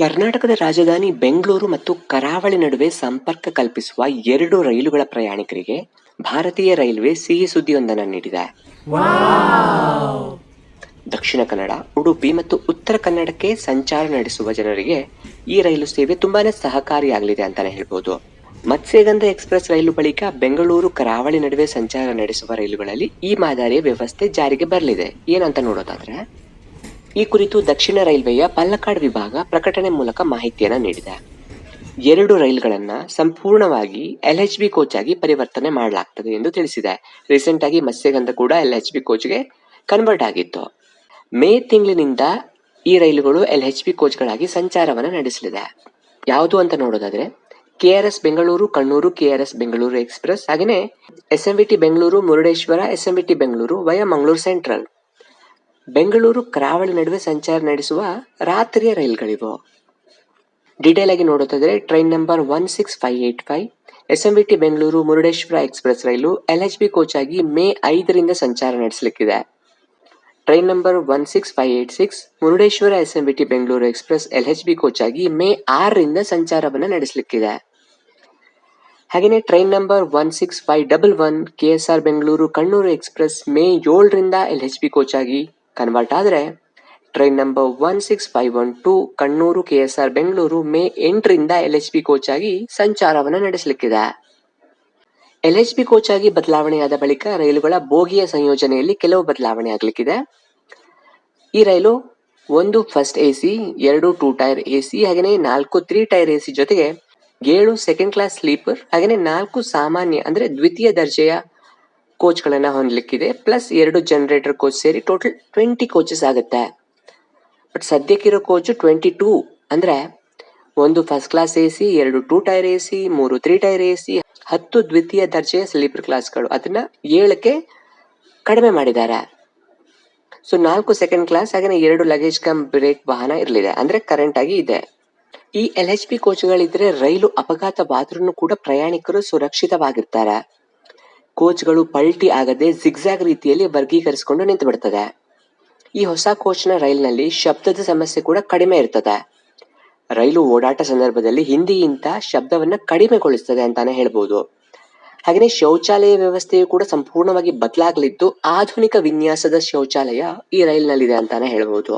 ಕರ್ನಾಟಕದ ರಾಜಧಾನಿ ಬೆಂಗಳೂರು ಮತ್ತು ಕರಾವಳಿ ನಡುವೆ ಸಂಪರ್ಕ ಕಲ್ಪಿಸುವ ಎರಡು ರೈಲುಗಳ ಪ್ರಯಾಣಿಕರಿಗೆ ಭಾರತೀಯ ರೈಲ್ವೆ ಸಿಹಿ ಸುದ್ದಿಯೊಂದನ್ನು ನೀಡಿದೆ. ದಕ್ಷಿಣ ಕನ್ನಡ, ಉಡುಪಿ ಮತ್ತು ಉತ್ತರ ಕನ್ನಡಕ್ಕೆ ಸಂಚಾರ ನಡೆಸುವ ಜನರಿಗೆ ಈ ರೈಲು ಸೇವೆ ತುಂಬಾನೇ ಸಹಕಾರಿಯಾಗಲಿದೆ ಅಂತಾನೆ ಹೇಳ್ಬೋದು. ಮತ್ಸ್ಯಗಂಧ ಎಕ್ಸ್ಪ್ರೆಸ್ ರೈಲು ಬಳಿಕ ಬೆಂಗಳೂರು ಕರಾವಳಿ ನಡುವೆ ಸಂಚಾರ ನಡೆಸುವ ರೈಲುಗಳಲ್ಲಿ ಈ ಮಾದರಿಯ ವ್ಯವಸ್ಥೆ ಜಾರಿಗೆ ಬರಲಿದೆ. ಏನಂತ ನೋಡೋದಾದ್ರೆ ಈ ಕುರಿತು ದಕ್ಷಿಣ ರೈಲ್ವೆಯ ಪಲ್ಲಕ್ಕಾಡ್ ವಿಭಾಗ ಪ್ರಕಟಣೆ ಮೂಲಕ ಮಾಹಿತಿಯನ್ನು ನೀಡಿದೆ. ಎರಡು ರೈಲುಗಳನ್ನ ಸಂಪೂರ್ಣವಾಗಿ ಎಲ್ ಎಚ್ ಬಿ ಕೋಚ್ ಆಗಿ ಪರಿವರ್ತನೆ ಮಾಡಲಾಗ್ತದೆ ಎಂದು ತಿಳಿಸಿದೆ. ರೀಸೆಂಟ್ ಆಗಿ ಮತ್ಸ್ಯಗಂಧ ಕೂಡ ಎಲ್ ಎಚ್ ಬಿ ಕೋಚ್ಗೆ ಕನ್ವರ್ಟ್ ಆಗಿತ್ತು. ಮೇ ತಿಂಗಳಿನಿಂದ ಈ ರೈಲುಗಳು ಎಲ್ ಎಚ್ ಬಿ ಕೋಚ್ಗಳಾಗಿ ಸಂಚಾರವನ್ನು ನಡೆಸಲಿದೆ. ಯಾವುದು ಅಂತ ನೋಡೋದಾದ್ರೆ K R S Bengaluru, Kannur K R S Bengaluru express ಹಾಗೆಯೇ S M V T Bengaluru, Murudeshwara S M V T Bengaluru via Mangaluru central Bengaluru ಕರಾವಳಿ ನಡುವೆ ಸಂಚಾರ ನಡೆಸುವ ರಾತ್ರಿಯ ರೈಲುಗಳಿವು. ಡೀಟೇಲ್ ಆಗಿ ನೋಡೋದಾದ್ರೆ train number one six five eight five S M B T Bengaluru Murudeshwar express ರೈಲು L H B coach ಆಗಿ May ಐದರಿಂದ ಸಂಚಾರ ನಡೆಸಲಿಕ್ಕಿದೆ. Train number one six five eight six Murudeshwara S M B T Bengaluru express L H B coach ಆಗಿ May ಆರರಿಂದ ಸಂಚಾರವನ್ನು ನಡೆಸಲಿಕ್ಕಿದೆ. ಹಾಗೆಯೇ train number one six five double one K S R Bengaluru Kannur express May ಏಳರಿಂದ L H B coach ಆಗಿ convert ಆದರೆ train number one six five one two Kannur K S R Bengaluru May ಎಂಟರಿಂದ L H B coach ಆಗಿ ಸಂಚಾರವನ್ನು ನಡೆಸಲಿಕ್ಕಿದೆ. L H B coach ಆಗಿ ಬದಲಾವಣೆಯಾದ ಬಳಿಕ ರೈಲುಗಳ ಬೋಗಿಯ ಸಂಯೋಜನೆಯಲ್ಲಿ ಕೆಲವು ಬದಲಾವಣೆ ಆಗಲಿಕ್ಕಿದೆ. ಈ ರೈಲು ಒಂದು ಫಸ್ಟ್ ಎ ಸಿ ಎರಡು ಟೂ ಟೈರ್ ಎ ಸಿ ಹಾಗೆಯೇ ನಾಲ್ಕು ತ್ರೀ ಟೈರ್ ಎ ಸಿ ಜೊತೆಗೆ ಏಳು ಸೆಕೆಂಡ್ ಕ್ಲಾಸ್ ಸ್ಲೀಪರ್ ಹಾಗೆಯೇ ನಾಲ್ಕು ಸಾಮಾನ್ಯ ಅಂದರೆ ದ್ವಿತೀಯ ದರ್ಜೆಯ ಕೋಚ್ಗಳನ್ನ ಹೊಂದಲಿಕ್ಕಿದೆ. ಪ್ಲಸ್ ಎರಡು ಜನರೇಟರ್ ಕೋಚ್ ಸೇರಿ ಟೋಟಲ್ ಟ್ವೆಂಟಿ ಕೋಚಸ್ ಆಗುತ್ತೆ. ಬಟ್ ಸದ್ಯಕ್ಕಿರೋ ಕೋಚ್ ಟ್ವೆಂಟಿ ಟೂ ಅಂದ್ರೆ ಒಂದು ಫಸ್ಟ್ ಕ್ಲಾಸ್ ಎ ಸಿ, ಎರಡು ಟೂ ಟೈರ್ ಎ ಸಿ, ಮೂರು ತ್ರೀ ಟೈರ್ ಎ ಸಿ, ಹತ್ತು ದ್ವಿತೀಯ ದರ್ಜೆಯ ಸ್ಲೀಪರ್ ಕ್ಲಾಸ್ಗಳು ಅದನ್ನ ಏಳಕ್ಕೆ ಕಡಿಮೆ ಮಾಡಿದ್ದಾರೆ. ಸೊ ನಾಲ್ಕು ಸೆಕೆಂಡ್ ಕ್ಲಾಸ್ ಹಾಗೆ ಎರಡು ಲಗೇಜ್ ಕಮ್ ಬ್ರೇಕ್ ವಾಹನ ಇರಲಿದೆ. ಅಂದ್ರೆ ಕರೆಂಟ್ ಆಗಿ ಇದೆ. ಈ ಎಲ್ ಎಚ್ ಪಿ ಕೋಚ್ಗಳಿದ್ರೆ ರೈಲು ಅಪಘಾತವಾದ್ರೂ ಕೂಡ ಪ್ರಯಾಣಿಕರು ಸುರಕ್ಷಿತವಾಗಿರ್ತಾರೆ. ಕೋಚ್ಗಳು ಪಲ್ಟಿ ಆಗದೆ ಜಿಗ್ಜಾಗ್ ರೀತಿಯಲ್ಲಿ ವರ್ಗೀಕರಿಸಿಕೊಂಡು ನಿಂತು ಬಿಡ್ತದೆ ಈ ಹೊಸ ಕೋಚ್ನ ರೈಲ್ನಲ್ಲಿ ಶಬ್ದದ ಸಮಸ್ಯೆ ಕೂಡ ಕಡಿಮೆ ಇರ್ತದೆ. ರೈಲು ಓಡಾಟ ಸಂದರ್ಭದಲ್ಲಿ ಹಿಂದಿಗಿಂತ ಶಬ್ದವನ್ನ ಕಡಿಮೆಗೊಳಿಸ್ತದೆ ಅಂತಾನೆ ಹೇಳ್ಬೋದು. ಹಾಗೆಯೇ ಶೌಚಾಲಯ ವ್ಯವಸ್ಥೆಯು ಕೂಡ ಸಂಪೂರ್ಣವಾಗಿ ಬದಲಾಗಲಿದ್ದು ಆಧುನಿಕ ವಿನ್ಯಾಸದ ಶೌಚಾಲಯ ಈ ರೈಲಿನಲ್ಲಿದೆ ಅಂತಾನೆ ಹೇಳ್ಬೋದು.